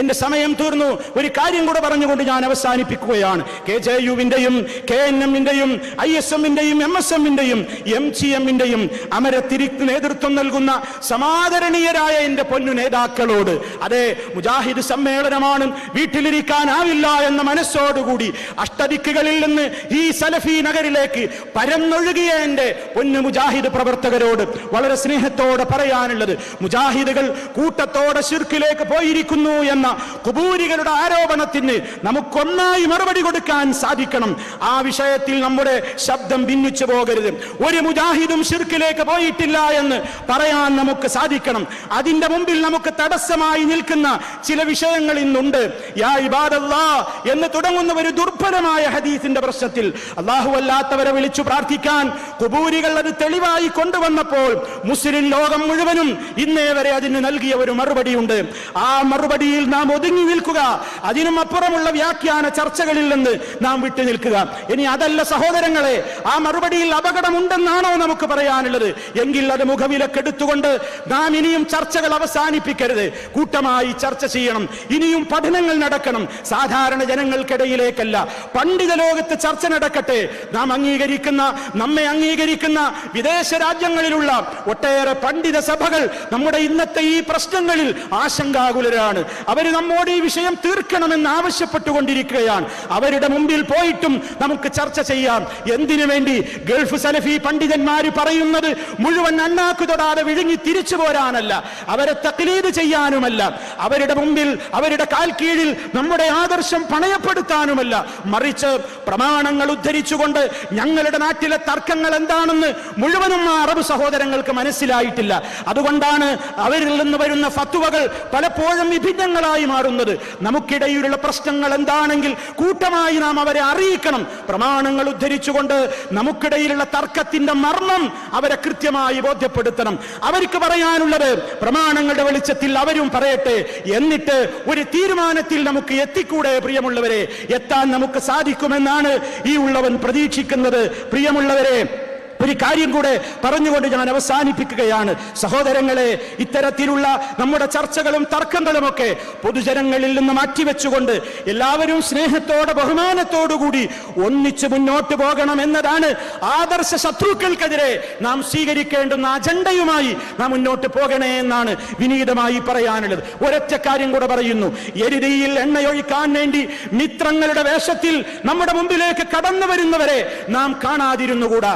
എന്റെ സമയം തീർന്നു. ഒരു കാര്യം കൂടെ പറഞ്ഞുകൊണ്ട് ഞാൻ അവസാനിപ്പിക്കുകയാണ്. കെ ജെ യുവിന്റെയും കെ എൻ എമ്മിന്റെയും ഐ എസ് എമ്മിന്റെയും എം എസ് എമ്മിന്റെയും എം ജി എമ്മിന്റെയും അമരത്തിരിക്ക് നേതൃത്വം നൽകുന്ന സമാദരണീയരായ എന്റെ പൊന്നു നേതാക്കളോട്. അതെ മുജാഹിദ് സമ്മേളനമാണ് വീട്ടിലിരിക്കാനാവില്ല എന്ന മനസ്സോടുകൂടി അഷ്ടദിക്കുകളിൽ നിന്ന് ഈ സലഫി നഗരിലേക്ക് പരന്നൊഴുകിയ എന്റെ പൊന്നു മുജാഹിദ് പ്രവർത്തകരോട് വളരെ സ്നേഹത്തോടെ പറയാനുള്ളത് മുജാഹിദുകൾ കൂട്ടത്തോടെ ശിർക്കിലേക്ക് പോയിരിക്കുന്നു എന്ന കുബൂരികളുടെ ആരോപണത്തിന് നമുക്കൊന്നായി മറുപടി കൊടുക്കാൻ സാധിക്കണം. ആ വിഷയത്തിൽ നമ്മുടെ ശബ്ദം ഭിന്നിച്ചു പോകരുത്. ഒരു മുജാഹിദും ഷിർക്കിലേക്ക് പോയിട്ടില്ല എന്ന് പറയാൻ നമുക്ക് സാധിക്കണം. അതിന്റെ മുമ്പിൽ നമുക്ക് തടസ്സമായി നിൽക്കുന്ന ചില വിഷയങ്ങൾ ഇന്നുണ്ട്. യാ ഇബാദല്ലാ എന്ന് തുടങ്ങുന്ന ഒരു ദുർബലമായ ഹദീസിന്റെ പ്രശ്നത്തിൽ അള്ളാഹു അല്ലാത്തവരെ വിളിച്ചു പ്രാർത്ഥിക്കാൻ കുബൂരികൾ അത് തെളിവായി കൊണ്ടുവന്നപ്പോൾ മുസ്ലിം ലോകം മുഴുവനും ഇന്നേ വരെ അതിന് നൽകിയ ഒരു മറുപടിയുണ്ട്. ആ മറുപടിയിൽ നാം ഒതുങ്ങി നിൽക്കുക. അതിനും അപ്പുറമുള്ള വ്യാഖ്യാന ചർച്ചകളിൽ നിന്ന് നാം വിട്ടു നിൽക്കുക. ഇനി അതല്ല സഹോദരങ്ങളെ ആ മറുപടിയിൽ അപകടമുണ്ടെന്നാണോ നമുക്ക് പറയാനുള്ളത്? എങ്കിൽ അത് മുഖവിലക്കെടുത്തുകൊണ്ട് നാം ഇനിയും ചർച്ചകൾ അവസാനിപ്പിക്കരുത്. കൂട്ടമായി ചർച്ച ചെയ്യണം. ഇനിയും പഠനങ്ങൾ നടക്കണം. സാധാരണ ജനങ്ങൾക്കിടയിലേക്കല്ല. പണ്ഡിത ലോകത്ത് ചർച്ച നടക്കട്ടെ. നാം അംഗീകരിക്കുന്ന നമ്മെ അംഗീകരിക്കുന്ന വിദേശ രാജ്യങ്ങളിലുള്ള ഒട്ടേറെ പണ്ഡിത സഭകൾ നമ്മുടെ ഇന്നത്തെ ഈ പ്രശ്നങ്ങളിൽ ആശങ്കാകുലരാണ്. അവർ നമ്മോട് ഈ വിഷയം തീർക്കണമെന്ന് ആവശ്യപ്പെട്ടുകൊണ്ടിരിക്കുകയാണ്. അവരുടെ മുമ്പിൽ പോയിട്ടും നമുക്ക് ചർച്ച ചെയ്യാം. എന്തിനു വേണ്ടി ഗൾഫ് സലഫി പണ്ഡിതന്മാർ പറയുന്നത് മുഴുവൻ അണ്ണാക്കു തൊടാതെ വിഴുങ്ങി തിരിച്ചു പോരാനല്ല അവരെ തക്ലീത് ചെയ്യാനുമല്ല അവരുടെ മുമ്പിൽ അവരുടെ കാൽ കീഴിൽ നമ്മുടെ ആദർശം പണയപ്പെടുത്താനുമല്ല. മറിച്ച് പ്രമാണങ്ങൾ ഉദ്ധരിച്ചുകൊണ്ട് ഞങ്ങളുടെ നാട്ടിലെ തർക്കങ്ങൾ എന്താണെന്ന് മുഴുവനും ആ അറബ് സഹോദരങ്ങൾക്ക് മനസ്സിലായിട്ടില്ല. അതുകൊണ്ടാണ് അവരിൽ നിന്ന് വരുന്ന ഫത്തുവകൾ പലപ്പോഴും വിഭിന്നങ്ങളായി മാറുന്നത്. നമുക്കിടയിലുള്ള പ്രശ്നങ്ങൾ എന്താണെങ്കിൽ കൂട്ടമായി നാം അവരെ അറിയിക്കണം. പ്രമാണങ്ങൾ ഉദ്ധരിച്ചുകൊണ്ട് നമുക്കിടയിലുള്ള തർക്കത്തിന്റെ മർമ്മം അവരെ കൃത്യമായി ബോധ്യപ്പെടുത്തണം. അവർക്ക് പറയാനുള്ളത് പ്രമാണങ്ങളുടെ വെളിച്ചത്തിൽ അവരും പറയട്ടെ. എന്നിട്ട് ഒരു തീരുമാനത്തിൽ നമുക്ക് എത്തിക്കൂടെ പ്രിയമുള്ളവരെ. എത്താൻ നമുക്ക് സാധിക്കുമെന്നാണ് ഈ ഉള്ളവൻ പ്രതീക്ഷിക്കുന്നത്. പ്രിയമുള്ളവരെ ഒരു കാര്യം കൂടെ പറഞ്ഞുകൊണ്ട് ഞാൻ അവസാനിപ്പിക്കുകയാണ്. സഹോദരങ്ങളെ ഇത്തരത്തിലുള്ള നമ്മുടെ ചർച്ചകളും തർക്കങ്ങളുമൊക്കെ പൊതുജനങ്ങളിൽ നിന്ന് മാറ്റിവെച്ചുകൊണ്ട് എല്ലാവരും സ്നേഹത്തോടെ ബഹുമാനത്തോടുകൂടി ഒന്നിച്ച് മുന്നോട്ട് പോകണം എന്നതാണ് ആദർശ ശത്രുക്കൾക്കെതിരെ നാം സ്വീകരിക്കേണ്ടുന്ന അജണ്ടയുമായി നാം മുന്നോട്ട് പോകണേ എന്നാണ് വിനീതമായി പറയാനുള്ളത്. ഒരൊറ്റ കാര്യം കൂടെ പറയുന്നു. എരുതിയിൽ എണ്ണയൊഴിക്കാൻ വേണ്ടി മിത്രങ്ങളുടെ വേഷത്തിൽ നമ്മുടെ മുമ്പിലേക്ക് കടന്നു വരുന്നവരെ നാം കാണാതിരുന്നുകൂടാ?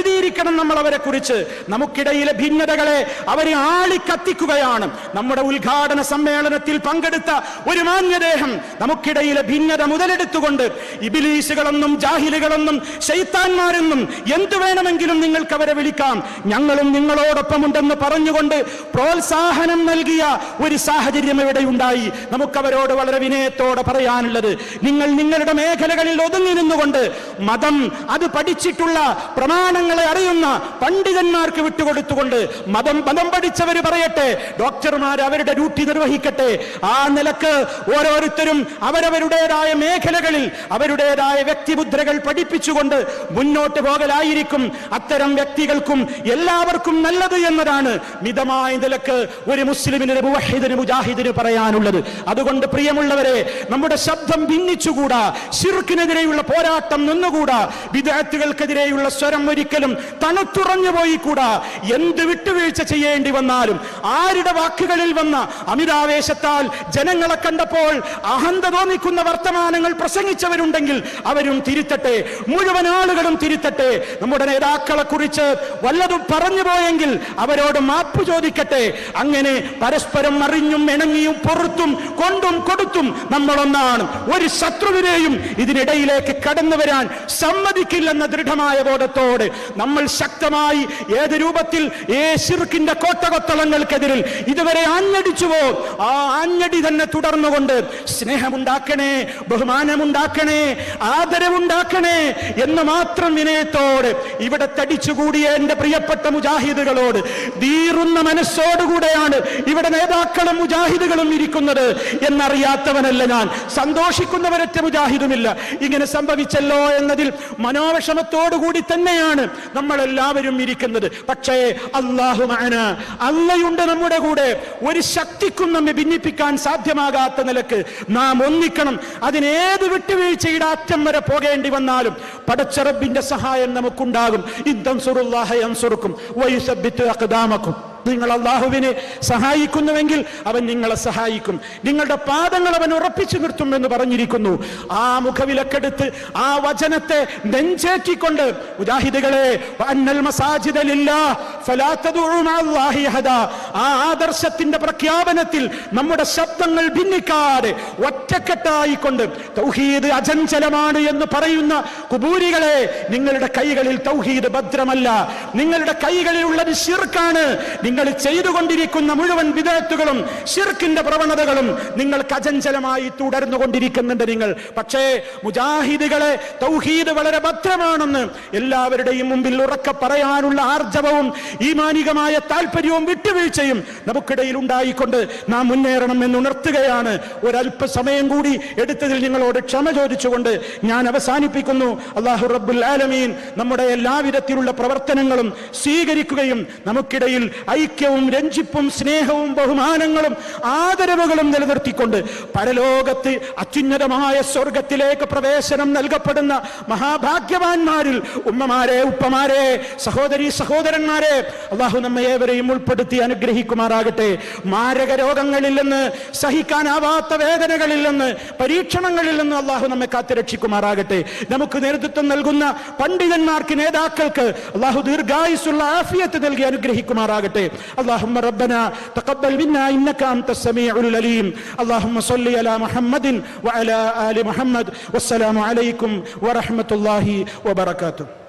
കരുതിയിരിക്കണം നമ്മൾ അവരെ കുറിച്ച് നമുക്കിടയിലെ ഭിന്നതകളെ അവരെ ആളിക്കത്തിക്കുകയാണ്. നമ്മുടെ ഉദ്ഘാടന സമ്മേളനത്തിൽ പങ്കെടുത്ത ഒരു മാന്യദേഹം നമുക്കിടയിലെ ഭിന്നത മുതലെടുത്തുകൊണ്ട് ഇബിലീസുകളെന്നും ജാഹിലുകളെന്നും ശൈത്താന്മാരെന്നും എന്തു വേണമെങ്കിലും നിങ്ങൾക്ക് അവരെ വിളിക്കാം. ഞങ്ങളും നിങ്ങളോടൊപ്പമുണ്ടെന്ന് പറഞ്ഞുകൊണ്ട് പ്രോത്സാഹനം നൽകിയ ഒരു സാഹചര്യം ഇവിടെ ഉണ്ടായി നമുക്കവരോട് വളരെ വിനയത്തോടെ പറയാനുള്ളത് നിങ്ങൾ നിങ്ങളുടെ മേഖലകളിൽ ഒതുങ്ങി നിന്നുകൊണ്ട് മതം അത് പഠിച്ചിട്ടുള്ള പ്രമാണങ്ങളെ അറിയുന്ന പണ്ഡിതന്മാർക്ക് വിട്ടുകൊടുത്തുകൊണ്ട് മതം മതം പഠിച്ചവർ പറയട്ടെ ഡോക്ടർമാർ അവരുടെ ഡ്യൂട്ടി നിർവഹിക്കട്ടെ. ആ നിലയ്ക്ക് ഓരോരുത്തരും അവരവരുടേതായ മേഖലകളിൽ അവരുടേതായ വ്യക്തിമുദ്രകൾ പഠിപ്പിച്ചുകൊണ്ട് മുന്നോട്ട് പോകലായിരിക്കും. അത്തരം വ്യക്തികൾക്കും എല്ലാവർക്കും നല്ലത് എന്നതാണ് മിതമായ നിലയ്ക്ക് ഒരു മുസ്ലിമിന് മുവഹിദിന് മുജാഹിദിന് പറയാനുള്ളത്. അതുകൊണ്ട് പ്രിയമുള്ളവരെ നമ്മുടെ ശബ്ദം ഭിന്നിച്ചുകൂടാ. ശിർക്കിനെതിരെയുള്ള പോരാട്ടം നിന്നുകൂടാ. വിദ്യാർത്ഥികൾക്കെതിരെയുള്ള സ്വരം ഒരിക്കലും തണുത്തുറഞ്ഞു പോയിക്കൂടാ. എന്ത് വിട്ടുവീഴ്ച ചെയ്യേണ്ടി വന്നാലും ആരുടെ വാക്കുകളിൽ വന്ന അമിതാവേശത്താൽ ജനങ്ങളെ കണ്ടപ്പോൾ അഹന്ത തോന്നിക്കുന്ന വർത്തമാനങ്ങൾ പ്രസംഗിച്ചവരുണ്ടെങ്കിൽ അവരും തിരുത്തട്ടെ മുഴുവൻ ആളുകളും തിരുത്തട്ടെ. നമ്മുടെ നേതാക്കളെ കുറിച്ച് വല്ലതും പറഞ്ഞു പോയെങ്കിൽ അവരോട് മാപ്പ് ചോദിക്കട്ടെ. അങ്ങനെ പരസ്പരം അറിഞ്ഞും ഇണങ്ങിയും പൊറുത്തും കൊണ്ടും കൊടുത്തും നമ്മളൊന്നാണ്. ഒരു ശത്രുവിനെയും ഇതിനിടയിലേക്ക് കടന്നു വരാൻ സമ്മതിക്കില്ലെന്ന ദൃഢമായ ബോധത്തോടെ നമ്മൾ ശക്തമായി ഏത് രൂപത്തിൽ ഏ ശിർക്കിന്റെ കോട്ടകൊത്തളങ്ങൾക്കെതിരിൽ ഇതുവരെ ആഞ്ഞടിച്ചുവോ ആ ആഞ്ഞടി തന്നെ തുടർന്നുകൊണ്ട് സ്നേഹമുണ്ടാക്കണേ ബഹുമാനമുണ്ടാക്കണേ ആദരവുണ്ടാക്കണേ എന്ന് മാത്രം വിനയത്തോട് ഇവിടെ തടിച്ചുകൂടിയ എന്റെ പ്രിയപ്പെട്ട മുജാഹിദുകളോട് തീറുന്ന മനസ്സോടുകൂടെയാണ് ഇവിടെ നേതാക്കളും മുജാഹിദുകളും ഇരിക്കുന്നത് എന്നറിയാത്തവനല്ല ഞാൻ. സന്തോഷിക്കുന്നവരൊറ്റ മുജാഹിദുമില്ല. ഇങ്ങനെ സംഭവിച്ചല്ലോ എന്നതിൽ മനോവിഷമത്തോടുകൂടി തന്നെയാണ് നമ്മളെല്ലാവരും ഇരിക്കുന്നത്. പക്ഷേ അള്ളാഹുമാന അള്ളയുണ്ട് നമ്മുടെ കൂടെ. ഒരു ശക്തിക്കും നമ്മെ ഭിന്നിപ്പിക്കാൻ സാധ്യമാകാത്ത നിലയ്ക്ക് നാം ഒന്നിക്കണം. അതിനേത് വിട്ടുവീഴ്ചയുടെ അറ്റം വരെ പോകേണ്ടി വന്നാലും പടച്ചറബിന്റെ സഹായം നമുക്കുണ്ടാകും. ഇദ്ദം സുറുല്ലാഹ യൻസുറുക്കും വൈസബിത്ത് അഖദാമക്കും. നിങ്ങൾ അള്ളാഹുവിനെ സഹായിക്കുന്നുവെങ്കിൽ അവൻ നിങ്ങളെ സഹായിക്കും. നിങ്ങളുടെ പാദങ്ങൾ അവൻ ഉറപ്പിച്ചു നിർത്തും എന്ന് പറഞ്ഞിരിക്കുന്നു. ആ മുഖവിലക്കെടുത്ത് ആ വചനത്തെ നെഞ്ചേറ്റിക്കൊണ്ട് മുജാഹിദുകളെ വഅന്നൽ മസാജിദ ആ ആദർശത്തിന്റെ പ്രഖ്യാപനത്തിൽ നമ്മുടെ ശബ്ദങ്ങൾ ഭിന്നിക്കാതെ ഒറ്റക്കെട്ടായിക്കൊണ്ട് തൗഹീദ് അചഞ്ചലമാണ് എന്ന് പറയുന്ന കുബൂരികളെ നിങ്ങളുടെ കൈകളിൽ തൗഹീദ് ഭദ്രമല്ല. നിങ്ങളുടെ കൈകളിൽ ഉള്ളത് ഷിർക്കാണ് നിങ്ങൾ ചെയ്തുകൊണ്ടിരിക്കുന്ന മുഴുവൻ വിദഗ്ധകളും ഷിർക്കിന്റെ പ്രവണതകളും നിങ്ങൾക്ക് അചഞ്ചലമായി തുടർന്നു കൊണ്ടിരിക്കുന്നുണ്ട് നിങ്ങൾ. പക്ഷേ മുജാഹിദുകളെ തൗഹീദ് വളരെ ഭദ്രമാണെന്ന് എല്ലാവരുടെയും മുമ്പിൽ ഉറക്ക പറയാനുള്ള ആർജവവും ഈമാനികമായ താല്പര്യവും വിട്ടുവീഴ്ചയും നമുക്കിടയിൽ ഉണ്ടായിക്കൊണ്ട് നാം മുന്നേറണം എന്ന് ഉണർത്തുകയാണ്. ഒരല്പസമയം കൂടി എടുത്തതിൽ നിങ്ങളോട് ക്ഷമ ചോദിച്ചുകൊണ്ട് ഞാൻ അവസാനിപ്പിക്കുന്നു. അള്ളാഹു റബ്ബുൽ ആലമീൻ നമ്മുടെ എല്ലാവിധത്തിലുള്ള പ്രവർത്തനങ്ങളും സ്വീകരിക്കുകയും നമുക്കിടയിൽ ഐക്യവും രഞ്ജിപ്പും സ്നേഹവും ബഹുമാനങ്ങളും ആദരവുകളും നിലനിർത്തിക്കൊണ്ട് പരലോകത്ത് അത്യുന്നതമായ സ്വർഗത്തിലേക്ക് പ്രവേശനം നൽകപ്പെടുന്ന മഹാഭാഗ്യവാന്മാരിൽ ഉമ്മമാരെ ഉപ്പമാരെ സഹോദരി സഹോദരന്മാരെ അള്ളാഹു നമ്മെ ഏവരെയും ഉൾപ്പെടുത്തി അനുഗ്രഹിക്കുമാറാകട്ടെ മാരക രോഗങ്ങളിൽ നിന്ന് സഹിക്കാനാവാത്ത വേദനകളിൽ നിന്ന് പരീക്ഷണങ്ങളിൽ നിന്ന് അള്ളാഹു നമ്മെ കാത്തുരക്ഷിക്കുമാറാകട്ടെ നമുക്ക് നേതൃത്വം നൽകുന്ന പണ്ഡിതന്മാർക്ക് നേതാക്കൾക്ക് അള്ളാഹു ദീർഘായുസുള്ള ആഫിയത്ത് നൽകി അനുഗ്രഹിക്കുമാറാകട്ടെ اللهم ربنا تقبل منا انك انت السميع العليم اللهم صل على محمد وعلى ال محمد والسلام عليكم ورحمه الله وبركاته